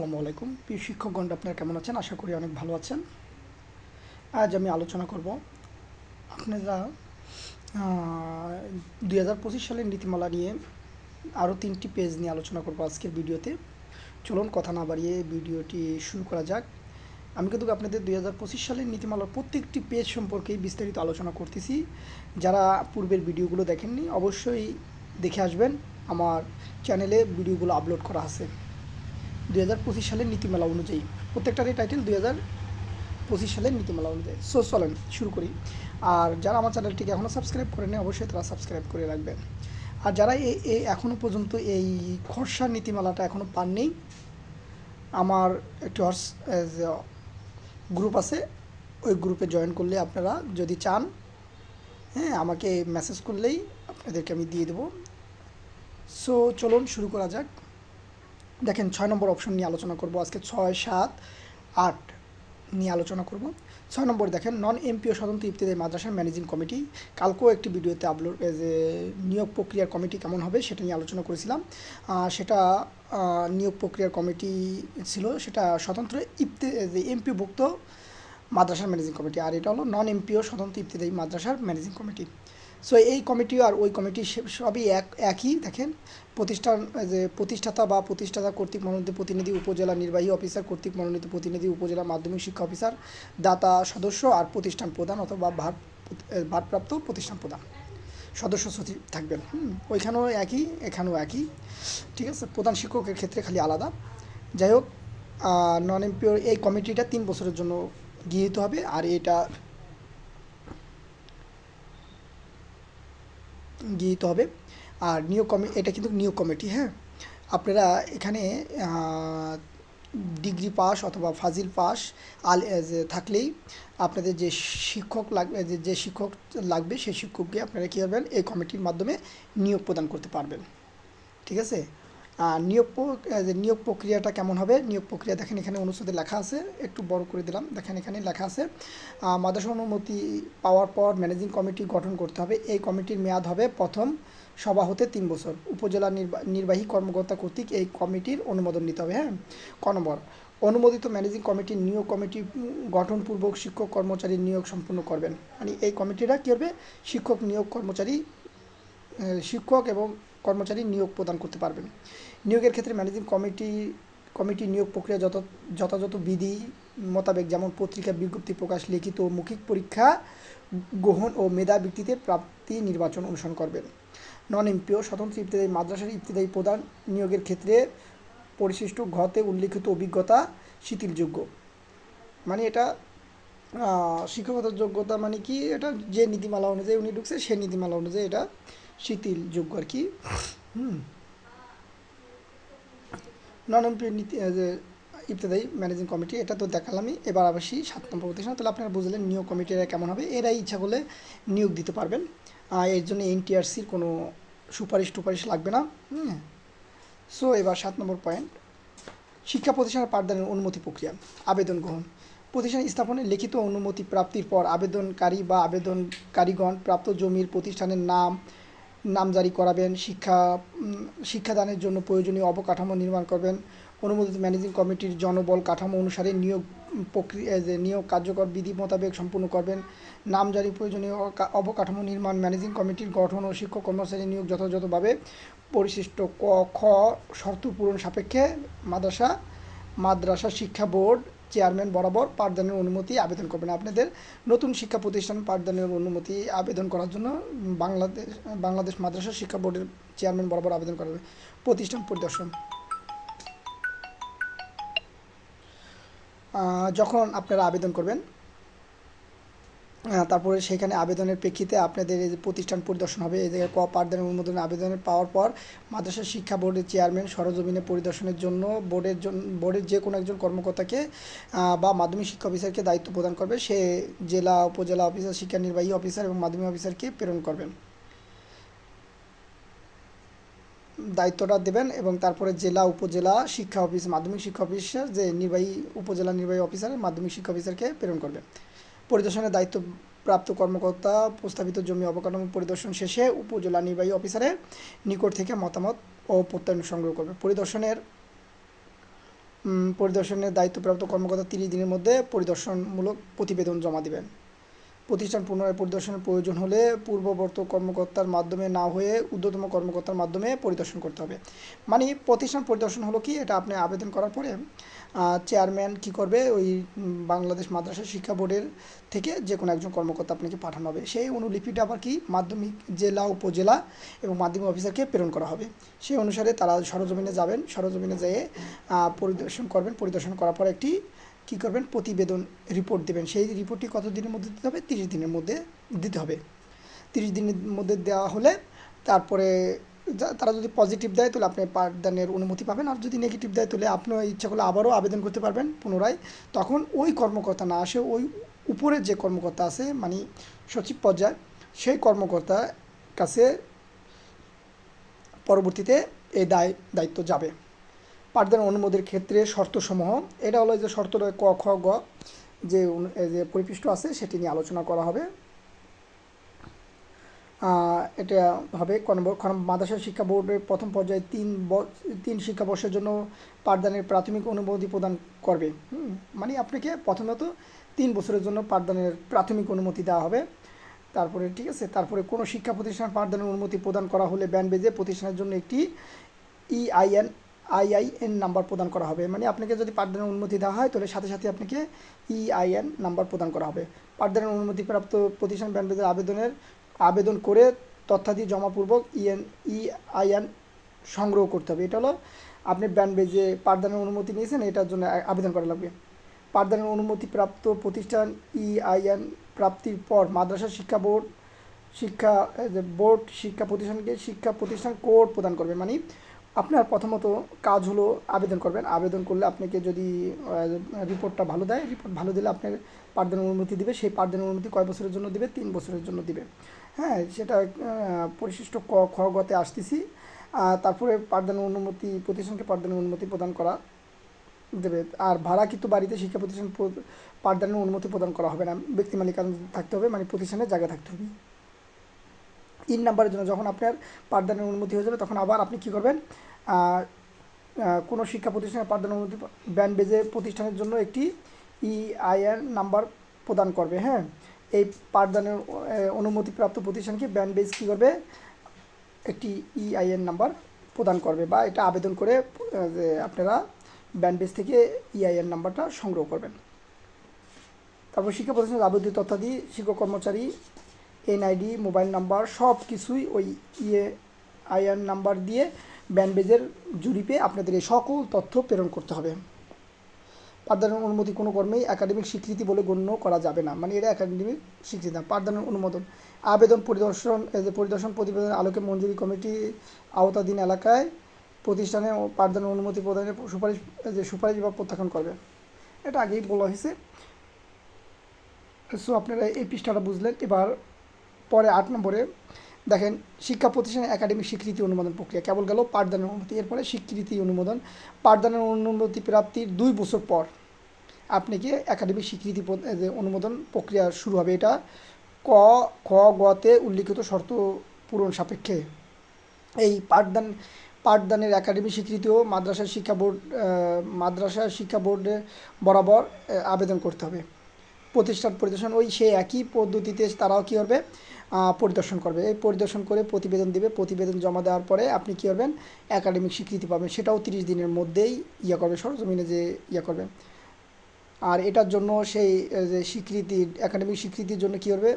আসসালামু আলাইকুম। প্রিয় শিক্ষকগণ, আপনারা কেমন আছেন? আশা করি অনেক ভালো আছেন। আজ আমি আলোচনা করব আপনারা দুই হাজার পঁচিশ সালের নীতিমালা নিয়ে আরও তিনটি পেজ নিয়ে আলোচনা করব আজকের ভিডিওতে। চলুন, কথা না বাড়িয়ে ভিডিওটি শুরু করা যাক। আমি কিন্তু আপনাদের দুই হাজার পঁচিশ সালের নীতিমালার প্রত্যেকটি পেজ সম্পর্কেই বিস্তারিত আলোচনা করতেছি। যারা পূর্বের ভিডিওগুলো দেখেননি, অবশ্যই দেখে আসবেন। আমার চ্যানেলে ভিডিওগুলো আপলোড করা আছে। দুই হাজার পঁচিশ সালের নীতিমালা অনুযায়ী, প্রত্যেকটারই টাইটেল দুই হাজার পঁচিশ সালের নীতিমালা অনুযায়ী। সো চলেন শুরু করি। আর যারা আমার চ্যানেলটিকে এখনও সাবস্ক্রাইব করেনি অবশ্যই তারা সাবস্ক্রাইব করে রাখবেন। আর যারা এই এখনও পর্যন্ত এই খরসার নীতিমালাটা এখনও পাননি, আমার একটি হর্স গ্রুপ আছে, ওই গ্রুপে জয়েন করলে আপনারা যদি চান হ্যাঁ আমাকে মেসেজ করলেই আপনাদেরকে আমি দিয়ে দেবো। সো চলুন শুরু করা যাক। দেখেন ছয় নম্বর অপশন নিয়ে আলোচনা করব। আজকে ছয়, সাত, আট নিয়ে আলোচনা করব। ছয় নম্বর দেখেন নন এমপিও স্বতন্ত্র ইফতেদায়ী মাদ্রাসার ম্যানেজিং কমিটি কালকেও একটি ভিডিওতে আপলোড যে নিয়োগ প্রক্রিয়ার কমিটি কেমন হবে সেটা নিয়ে আলোচনা করেছিলাম। সেটা নিয়োগ প্রক্রিয়ার কমিটি ছিল, সেটা স্বতন্ত্র ইফতে এমপিভুক্ত মাদ্রাসার ম্যানেজিং কমিটি আর এটা হলো নন এমপিও স্বতন্ত্র ইফতেদায়ী মাদ্রাসার ম্যানেজিং কমিটি সো এই কমিটি আর ওই কমিটি সবই এক একই, দেখেন। প্রতিষ্ঠান যে প্রতিষ্ঠাতা বা প্রতিষ্ঠাতা কর্তৃক মনোনীত প্রতিনিধি, উপজেলা নির্বাহী অফিসার কর্তৃক মনোনীত প্রতিনিধি, উপজেলা মাধ্যমিক শিক্ষা অফিসার দাতা সদস্য আর প্রতিষ্ঠান প্রধান অথবা ভার ভারপ্রাপ্ত প্রতিষ্ঠান প্রধান। সদস্য সচিব থাকবেন। হুম, ওইখানেও একই, এখানেও একই। ঠিক আছে? প্রধান শিক্ষকের ক্ষেত্রে খালি আলাদা। যাই হোক নন এমপিওর এই কমিটিটা তিন বছরের জন্য গৃহীত হবে। আর এটা গৃহীত হবে। আর নিয়োগ কমি, এটা কিন্তু নিয়োগ কমিটি হ্যাঁ? আপনারা এখানে ডিগ্রি পাস অথবা ফাজিল পাস আল থাকলেই আপনাদের যে শিক্ষক লাগবে যে শিক্ষক লাগবে সেই শিক্ষককে আপনারা কী করবেন? এই কমিটির মাধ্যমে নিয়োগ প্রদান করতে পারবেন। ঠিক আছে? নিয়োগ নিয়োগ প্রক্রিয়াটা কেমন হবে? নিয়োগ প্রক্রিয়া দেখেন এখানে অনুচ্ছেদে লেখা আছে, একটু বড় করে দিলাম। দেখেন এখানে লেখা আছে মাদ্রাসা অনুমতি পাওয়ার পর ম্যানেজিং কমিটি গঠন করতে হবে। এই কমিটির মেয়াদ হবে প্রথম সভা হতে তিন বছর। উপজেলা নির্বাহী কর্মকর্তা কর্তৃক এই কমিটির অনুমোদন নিতে হবে হ্যাঁ? ক নম্বর, অনুমোদিত ম্যানেজিং কমিটির নিয়োগ কমিটি গঠনপূর্বক শিক্ষক কর্মচারী নিয়োগ সম্পন্ন করবেন। মানে এই কমিটিরা কী করবে? শিক্ষক নিয়োগ কর্মচারী শিক্ষক এবং কর্মচারী নিয়োগ প্রদান করতে পারবেন। নিয়োগের ক্ষেত্রে ম্যানেজিং কমিটি কমিটি নিয়োগ প্রক্রিয়া যত, যথাযথ বিধি মোতাবেক, যেমন পত্রিকা বিজ্ঞপ্তি প্রকাশ, লিখিত মৌখিক পরীক্ষা গ্রহণ ও মেধা ভিত্তিতে প্রাপ্তি নির্বাচন অনুসরণ করবেন। নন এমপিও, স্বতন্ত্র ইবতদায়ী মাদ্রাসার ইবতদায়ী প্রদান নিয়োগের ক্ষেত্রে পরিশিষ্ট ঘতে উল্লিখিত অভিজ্ঞতা শিথিলযোগ্য। মানে এটা শিক্ষকতার যোগ্যতা মানে কি? এটা যে নীতিমালা অনুযায়ী উনি ঢুকছে সেই নীতিমালা অনুযায়ী এটা শিথিলযোগ্য আর কি। হুম। নন নীতি যে ইবতদায়ী ম্যানেজিং কমিটি, এটা তো দেখালামই। এবার আবাসি সাত নম্বর প্রতিষ্ঠান, তাহলে আপনারা বুঝলেন নিয়োগ কমিটি এরা কেমন হবে। এরাই ইচ্ছা করলে নিয়োগ দিতে পারবেন। এর জন্য এনটিআরসির কোনো সুপারিশ টুপারিশ লাগবে না। হুম। সো, এবার সাত নম্বর পয়েন্ট। শিক্ষা প্রতিষ্ঠানের পাঠদানের অনুমতি প্রক্রিয়া, আবেদন গ্রহণ। প্রতিষ্ঠান স্থাপনের লিখিত অনুমতি প্রাপ্তির পর আবেদনকারী বা আবেদনকারীগণ প্রাপ্ত জমির প্রতিষ্ঠানের নাম নাম জারি করাবেন, শিক্ষা শিক্ষাদানের জন্য প্রয়োজনীয় অবকাঠামো নির্মাণ করবেন, অনুমোদিত ম্যানেজিং কমিটির জনবল কাঠামো অনুসারে নিয়োগ প্রক্রিয়া যে নিয়োগ কার্যকর বিধি মোতাবেক সম্পূর্ণ করবেন। নাম জারি প্রয়োজনীয় অবকাঠামো নির্মাণ ম্যানেজিং কমিটির গঠন ও শিক্ষক কর্মচারী নিয়োগ যথাযথভাবে পরিশিষ্ট ক, খ শর্ত পূরণ সাপেক্ষে মাদ্রাসা মাদ্রাসা শিক্ষা বোর্ড চেয়ারম্যান বরাবর পাঠদানের অনুমতি আবেদন করবেন। আপনাদের নতুন শিক্ষা প্রতিষ্ঠান পাঠদানের অনুমতি আবেদন করার জন্য বাংলাদেশ বাংলাদেশ মাদ্রাসা শিক্ষা বোর্ডের চেয়ারম্যান বরাবর আবেদন করবে। প্রতিষ্ঠান পরিদর্শন। যখন আপনারা আবেদন করবেন তারপরে সেখানে আবেদনের প্রেক্ষিতে আপনাদের এই যে প্রতিষ্ঠান পরিদর্শন হবে, এই জায়গায় ক পাঠদানের অনুমোদন আবেদনের পাওয়ার পর মাদ্রাসা শিক্ষা বোর্ডের চেয়ারম্যান সরজমিনে পরিদর্শনের জন্য বোর্ডের জন্য বোর্ডের যে কোনো একজন কর্মকর্তাকে বা মাধ্যমিক শিক্ষা অফিসারকে দায়িত্ব প্রদান করবে। সে জেলা, উপজেলা অফিসার শিক্ষা নির্বাহী অফিসার এবং মাধ্যমিক অফিসারকে প্রেরণ করবেন। দায়িত্বটা দেবেন এবং তারপরে জেলা, উপজেলা শিক্ষা অফিস, মাধ্যমিক শিক্ষা অফিসার, যে নির্বাহী, উপজেলা নির্বাহী অফিসার, মাধ্যমিক শিক্ষা অফিসারকে প্রেরণ করবে পরিদর্শনের দায়িত্ব প্রাপ্ত কর্মকর্তা প্রস্তাবিত জমি অবকাঠামো পরিদর্শন শেষে উপজেলা নির্বাহী অফিসারের নিকট থেকে মতামত ও প্রত্যয়ন সংগ্রহ করবে। পরিদর্শনের পরিদর্শনের দায়িত্বপ্রাপ্ত কর্মকর্তা তিরিশ দিনের মধ্যে পরিদর্শনমূলক প্রতিবেদন জমা দেবেন। প্রতিষ্ঠান পুনরায় পরিদর্শনের প্রয়োজন হলে পূর্ববর্ত কর্মকর্তার মাধ্যমে না হয়ে ঊর্ধ্বতম কর্মকর্তার মাধ্যমে পরিদর্শন করতে হবে। মানে প্রতিষ্ঠান পরিদর্শন হলো কি? এটা আপনি আবেদন করার পরে চেয়ারম্যান কি করবে? ওই বাংলাদেশ মাদ্রাসা শিক্ষা বোর্ডের থেকে যে কোনো একজন কর্মকর্তা আপনাকে পাঠানো হবে। সেই অনুলিপিটা আবার কি? মাধ্যমিক জেলা, উপজেলা এবং মাধ্যমিক অফিসারকে প্রেরণ করা হবে। সেই অনুসারে তারা সরজমিনে যাবেন। সরজমিনে যেয়ে পরিদর্শন করবেন। পরিদর্শন করার পর একটি কী করবেন? প্রতিবেদন রিপোর্ট দেবেন। সেই রিপোর্টটি কত দিনের মধ্যে দিতে হবে? তিরিশ দিনের মধ্যে দিতে হবে। তিরিশ দিনের মধ্যে দেওয়া হলে তারপরে তারা যদি পজিটিভ দেয় তাহলে আপনি পাঠদানের অনুমতি পাবেন। আর যদি নেগেটিভ দেয় তাহলে আপনি ইচ্ছা করলে আবারও আবেদন করতে পারবেন পুনরায়। তখন ওই কর্মকর্তা না আসে, ওই উপরের যে কর্মকর্তা আছে মানে সচিব পর্যায়ে, সেই কর্মকর্তার কাছে পরবর্তীতে এই দায়, দায়িত্ব যাবে। পাঠদান অনুমোদের ক্ষেত্রে শর্তসমূহ। এটা হলো যে শর্ত ক, খ, গ যে যে পরিপৃষ্ট আছে সেটি নিয়ে আলোচনা করা হবে। এটা হবে মাদ্রাসা শিক্ষা বোর্ডের প্রথম পর্যায়ে তিন তিন শিক্ষাবর্ষের জন্য পাঠদানের প্রাথমিক অনুমতি প্রদান করবে। মানে আপনাকে প্রথমত তিন বছরের জন্য পাঠদানের প্রাথমিক অনুমতি দেওয়া হবে। তারপরে ঠিক আছে, তারপরে কোনো শিক্ষা প্রতিষ্ঠান পাঠদানের অনুমতি প্রদান করা হলে ব্যান বেজে প্রতিষ্ঠানের জন্য একটি E ইআইএন আইআইএন নাম্বার প্রদান করা হবে। মানে আপনাকে যদি পাঠদানের অনুমতি দেওয়া হয়, তাহলে সাথে সাথে আপনাকে E ইআইএন নাম্বার প্রদান করা হবে। পাঠদানের অনুমতিপ্রাপ্ত প্রতিষ্ঠান ব্যান বেজের আবেদনের, আবেদন করে তথ্যাদি জমাপূর্বক ইএন ইআইএন সংগ্রহ করতে হবে। এটা হলো আপনি ব্যান বেজে পাঠদানের অনুমতি নিয়েছেন, এটার জন্য আবেদন করা লাগবে। পাঠদানের অনুমতিপ্রাপ্ত প্রতিষ্ঠান ইআইএন প্রাপ্তির পর মাদ্রাসা শিক্ষা বোর্ড শিক্ষা বোর্ড, শিক্ষা প্রতিষ্ঠানকে শিক্ষা প্রতিষ্ঠান কোড প্রদান করবে। মানে আপনার প্রথমত কাজ হলো আবেদন করবেন। আবেদন করলে আপনাকে যদি রিপোর্টটা ভালো দেয়, রিপোর্ট ভালো দিলে আপনার পাঠদানের অনুমতি দিবে। সেই পাঠদানের অনুমতি কয় বছরের জন্য দিবে? তিন বছরের জন্য দিবে। হ্যাঁ সেটা পরিশিষ্ট ক, খ গতে আসতেছি। তারপরে পাঠদানের অনুমতি, প্রতিষ্ঠানকে পাঠদানের অনুমতি প্রদান করা দেবে। আর ভাড়া কিন্তু বাড়িতে শিক্ষা প্রতিষ্ঠান প্র- পাঠদানের অনুমতি প্রদান করা হবে না। ব্যক্তি মালিকানা থাকতে হবে মানে প্রতিষ্ঠানের জায়গা থাকতে হবে। তিন নাম্বারের জন্য যখন আপনার পাঠদানের অনুমতি হয়ে যাবে, তখন আবার আপনি কী করবেন? কোনো শিক্ষা প্রতিষ্ঠানের পাঠদানের অনুমতি ব্যান বেজে প্রতিষ্ঠানের জন্য একটি E ইআইএন নাম্বার প্রদান করবে হ্যাঁ? এই পাঠদানের অনুমতিপ্রাপ্ত প্রতিষ্ঠানকে ব্যান বেজ কী করবে? একটি E ইআইএন নাম্বার প্রদান করবে বা এটা আবেদন করে আপনারা ব্যান বেজ থেকে ইআইএন নাম্বারটা সংগ্রহ করবেন। তারপর শিক্ষা প্রতিষ্ঠানের আবেদিত তথ্যাদি, শিক্ষক কর্মচারী এনআইডি মোবাইল নাম্বার, সব কিছুই ওই ইয়ে আইআর নাম্বার দিয়ে ব্যানবেজের জরিপে আপনাদের এই সকল তথ্য প্রেরণ করতে হবে। পাঠদানের অনুমতি কোনো কর্মেই একাডেমিক স্বীকৃতি বলে গণ্য করা যাবে না। মানে এটা একাডেমিক স্বীকৃতি না, পাঠদানের অনুমোদন। আবেদন পরিদর্শন পরিদর্শন প্রতিবেদন আলোকে মঞ্জুরি কমিটি আওতাধীন এলাকায় প্রতিষ্ঠানে পাঠদানের অনুমতি প্রদানের সুপারিশ যে সুপারিশ বা প্রত্যাখ্যান করবে। এটা আগেই বলা হয়েছে। সো আপনারা এই পৃষ্ঠাটা বুঝলেন। এবার পরে আট নম্বরে দেখেন শিক্ষা প্রতিষ্ঠানের একাডেমিক স্বীকৃতি অনুমোদন প্রক্রিয়া কেবল গেল পাঠদানের অনুমতি। এরপরে স্বীকৃতি অনুমোদন। পাঠদানের অনুমতি প্রাপ্তির দুই বছর পর আপনাকে একাডেমিক স্বীকৃতি অনুমোদন প্রক্রিয়া শুরু হবে। এটা ক, খ গতে উল্লিখিত শর্ত পূরণ সাপেক্ষে। এই পাঠদান, পাঠদানের একাডেমি স্বীকৃতিও মাদ্রাসা শিক্ষা বোর্ড মাদ্রাসা শিক্ষা বোর্ডে বরাবর আবেদন করতে হবে। প্রতিষ্ঠান পরিদর্শন, ওই সেই একই পদ্ধতিতে তারাও কী করবে পরিদর্শন করবে। এই পরিদর্শন করে প্রতিবেদন দিবে, প্রতিবেদন জমা দেওয়ার পরে আপনি কী করবেন, একাডেমিক স্বীকৃতি পাবেন। সেটাও তিরিশ দিনের মধ্যেই ইয়ে করবে, সরজমিনে যে ইয়ে করবে। আর এটার জন্য সেই যে স্বীকৃতি, একাডেমিক স্বীকৃতির জন্য কী করবে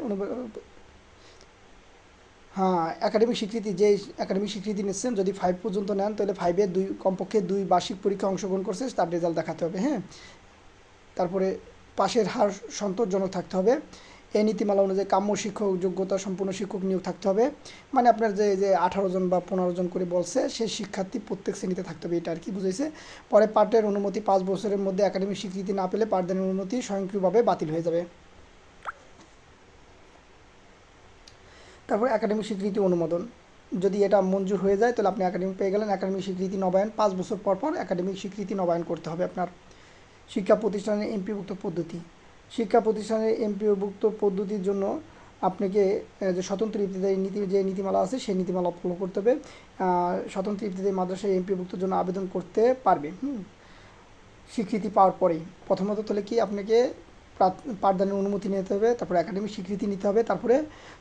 হ্যাঁ একাডেমিক স্বীকৃতি, যে একাডেমিক স্বীকৃতি নিচ্ছেন, যদি ফাইভ পর্যন্ত নেন, তাহলে ফাইভের দুই, কমপক্ষে দুই বার্ষিক পরীক্ষা অংশগ্রহণ করছে, তার রেজাল্ট দেখাতে হবে হ্যাঁ। তারপরে পাশের হার সন্তোষজনক থাকতে হবে। এই নীতিমালা অনুযায়ী কাম্য শিক্ষক, যোগ্যতা সম্পূর্ণ শিক্ষক নিয়োগ থাকতে হবে। মানে আপনার যে যে আঠারো জন বা পনেরো জন করে বলছে, সেই শিক্ষার্থী প্রত্যেক শ্রেণীতে থাকতে হবে, এটা আর কি বুঝেছে পরে পাঠের অনুমতি পাঁচ বছরের মধ্যে একাডেমিক স্বীকৃতি না পেলে পাঠদানের অনুমতি স্বয়ংক্রিয়ভাবে বাতিল হয়ে যাবে। তারপর একাডেমিক স্বীকৃতি অনুমোদন। যদি এটা মঞ্জুর হয়ে যায়, তাহলে আপনি একাডেমিক পেয়ে গেলেন। একাডেমিক স্বীকৃতি নবায়ন, পাঁচ বছর পর পর একাডেমিক স্বীকৃতি নবায়ন করতে হবে আপনার। শিক্ষা প্রতিষ্ঠানের এমপিভুক্ত পদ্ধতি। শিক্ষা প্রতিষ্ঠানের এমপিভুক্ত পদ্ধতির জন্য আপনাকে যে স্বতন্ত্র ইবতদায়ী নীতি, যে নীতিমালা আছে, সেই নীতিমালা ফলো করতে হবে। স্বতন্ত্র ইবতদায়ী মাদ্রাসায় এমপিভুক্তর জন্য আবেদন করতে পারবে, হুম। স্বীকৃতি পাওয়ার পরেই। প্রথমত তাহলে কি আপনাকে পাঠদানের অনুমতি নিতে হবে, তারপরে একাডেমিক স্বীকৃতি নিতে হবে, তারপরে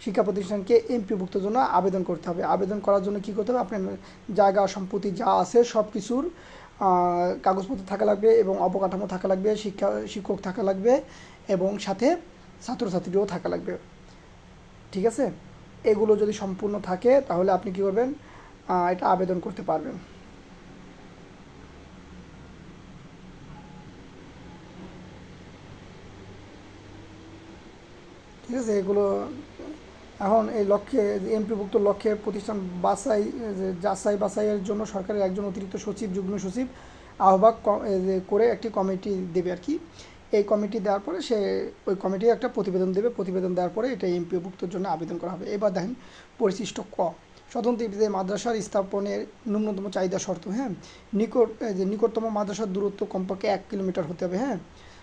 শিক্ষা প্রতিষ্ঠানকে এমপিভুক্তর জন্য আবেদন করতে হবে। আবেদন করার জন্য কী করতে হবে? আপনার জায়গা, সম্পত্তি যা আছে সব কিছুর কাগজপত্র থাকা লাগবে এবং অবকাঠামো থাকা লাগবে, শিক্ষা, শিক্ষক থাকা লাগবে এবং সাথে ছাত্রছাত্রীও থাকা লাগবে। ঠিক আছে? এগুলো যদি সম্পূর্ণ থাকে, তাহলে আপনি কী করবেন? এটা আবেদন করতে পারবেন। ঠিক আছে? এগুলো এখন এই লক্ষ্যে, এমপিভুক্ত লক্ষ্যে প্রতিষ্ঠান বাছাই যাচাই বাছাইয়ের জন্য সরকারের একজন অতিরিক্ত সচিব, যুগ্ম সচিব আহ্বায়ক ক- এ, যে করে একটি কমিটি দেবে আর কি। এই কমিটি দেওয়ার পরে সে, ওই কমিটি একটা প্রতিবেদন দেবে। প্রতিবেদন দেওয়ার পরে এটা এমপিভুক্তর জন্য আবেদন করা হবে। এবার দেখেন পরিশিষ্ট ক। স্বতন্ত্র ভিত্তিতে মাদ্রাসার স্থাপনের ন্যূনতম চাহিদা শর্ত হ্যাঁ? নিকট যে নিকটতম মাদ্রাসার দূরত্ব কমপক্ষে এক কিলোমিটার হতে হবে হ্যাঁ?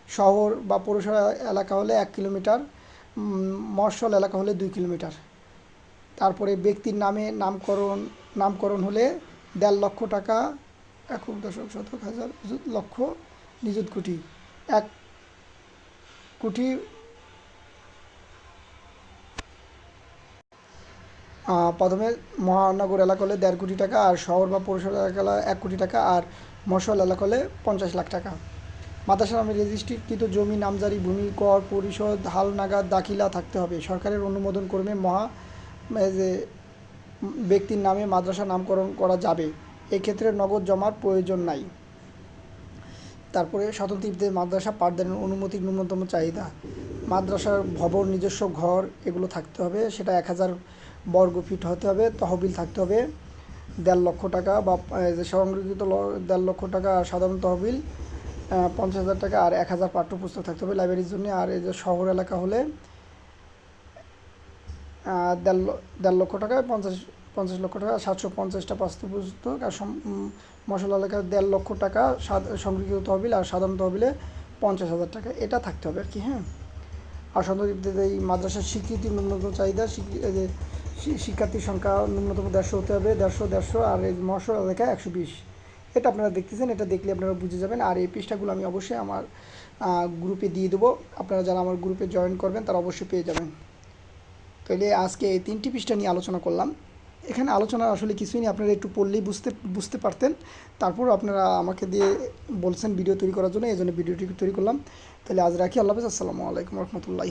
শহর বা পৌরসভা এলাকা হলে এক কিলোমিটার। মফস্বল এলাকা হলে দুই কিলোমিটার। তারপরে ব্যক্তির নামে নামকরণ নামকরণ হলে দেড় লক্ষ টাকা এক দশক শতক হাজার লক্ষ, নিযুত কোটি। এক কোটি প্রথমে মহানগর এলাকা হলে দেড় কোটি টাকা আর শহর বা পৌরসভা এলাকা এক কোটি টাকা আর মশল এলাকা হলে পঞ্চাশ লাখ টাকা। মাদ্রাসা নামে রেজিস্ট্রিকৃত জমি, নামজারি ভূমি, কর পরিশোধ হাল, নাগাদ, দাখিলা থাকতে হবে। সরকারের অনুমোদন ক্রমে মহা যে, ব্যক্তির নামে মাদ্রাসা নামকরণ করা যাবে। এক্ষেত্রে নগদ জমার প্রয়োজন নাই। তারপরে স্বতন্ত্রীদের মাদ্রাসা পাঠদানের অনুমতির ন্যূনতম চাহিদা। মাদ্রাসার ভবন, নিজস্ব ঘর, এগুলো থাকতে হবে। সেটা এক হাজার বর্গ ফিট হতে হবে, তহবিল থাকতে হবে। দেড় লক্ষ টাকা বা সংরক্ষিত দেড় লক্ষ টাকা সাধারণ তহবিল। পঞ্চাশ হাজার টাকা আর এক হাজার পাঠ্যপুস্তক থাকতে হবে লাইব্রেরির জন্য। আর এই যে শহর এলাকা হলে দেড় দেড় লক্ষ টাকা, পঞ্চাশ পঞ্চাশ লক্ষ টাকা, সাতশো পঞ্চাশটা পাঠ্যপুস্তক আর মশলা এলাকায় দেড় লক্ষ টাকা সংরক্ষিত তহবিল আর সাধারণ তহবিলে পঞ্চাশ হাজার টাকা। এটা থাকতে হবে আর কি হ্যাঁ? আর সন্দেহিতদের এই মাদ্রাসার স্বীকৃতি, ন্যূনতম চাহিদা শিক্ষার্থীর সংখ্যা ন্যূনতম দেড়শো হতে হবে, দেড়শো দেড়শো, আর এই মশলা এলাকায় একশো বিশ। এটা আপনারা দেখতেছেন, এটা দেখলে আপনারা বুঝে যাবেন। আর এই পৃষ্ঠাগুলো আমি অবশ্যই আমার গ্রুপে দিয়ে দেবো। আপনারা যারা আমার গ্রুপে জয়েন করবেন, তারা অবশ্যই পেয়ে যাবেন। তাহলে আজকে এই তিনটি পৃষ্ঠা নিয়ে আলোচনা করলাম। এখানে আলোচনা আসলে কিছুই নেই, আপনারা একটু পড়লেই বুঝতে বুঝতে পারতেন। তারপর আপনারা আমাকে দিয়ে বলছেন ভিডিও তৈরি করার জন্য, এই জন্য ভিডিওটি তৈরি করলাম। তাহলে আজ রাখি, আল্লাহ হাফেজ। আসসালামু আলাইকুম রহমতুল্লাহ।